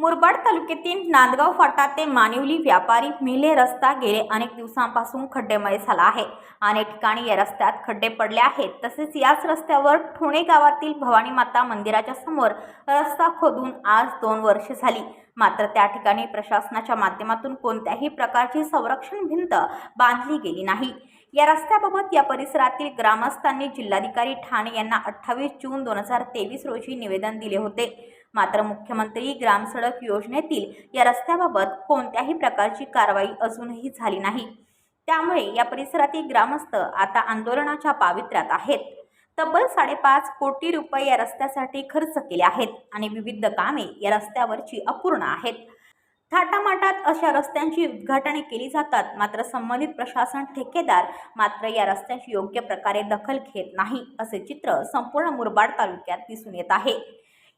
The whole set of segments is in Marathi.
मुरबाड तालुक्यातील नांदगाव फाटा ते मानिवली व्यापारी मेले रस्ता गेले अनेक दिवसांपासून खड्डेमय झाला आहे. अनेक ठिकाणी या रस्त्यात खड्डे पडले आहेत. तसेच याच रस्त्यावर ठोणे गावातील भवानी माता मंदिराच्या समोर रस्ता खोदून आज दोन वर्षे झाली. मात्र त्या ठिकाणी प्रशासनाच्या माध्यमातून कोणत्याही प्रकारची संरक्षण भिंत बांधली गेली नाही. या रस्त्याबाबत या परिसरातील ग्रामस्थांनी जिल्हाधिकारी ठाणे यांना अठ्ठावीस जून दोन हजार तेवीस रोजी निवेदन दिले होते. मात्र मुख्यमंत्री ग्रामसडक योजनेतील या रस्त्याबाबत कोणत्याही प्रकारची कारवाई अजूनही झाली नाही. त्यामुळे या परिसरातील ग्रामस्थ आता आंदोलनाच्या पावित्र्यात आहेत. तब्बल साडेपाच कोटी रुपये या रस्त्यासाठी खर्च केले आहेत आणि विविध कामे या रस्त्यावरची अपूर्ण आहेत. थाटामाटात अशा रस्त्यांची उद्घाटने केली जातात मात्र संबंधित प्रशासन ठेकेदार मात्र या रस्त्यांची योग्य प्रकारे दखल घेत नाही असे चित्र संपूर्ण मुरबाड तालुक्यात दिसून येत आहे.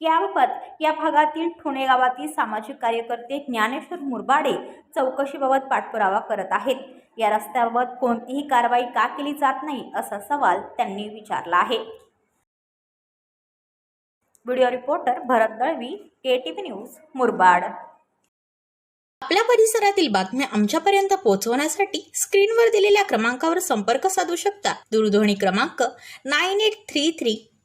याबाबत या भागातील ठोणे गावातील सामाजिक कार्यकर्ते ज्ञानेश्वर मुरबाडे चौकशीबाबत पाठपुरावा करत आहेत. या रस्त्याबाबत कोणतीही कारवाई का केली जात नाही असा सवाल त्यांनी विचारला आहे. Video reporter Bharat Dalvi K T news Murbad. आपल्या परिसरातील बातम्या आमच्यापर्यंत पोहोचवण्यासाठी स्क्रीनवर दिलेल्या क्रमांकावर संपर्क साधू शकता. दूरध्वनी क्रमांक nine eight three three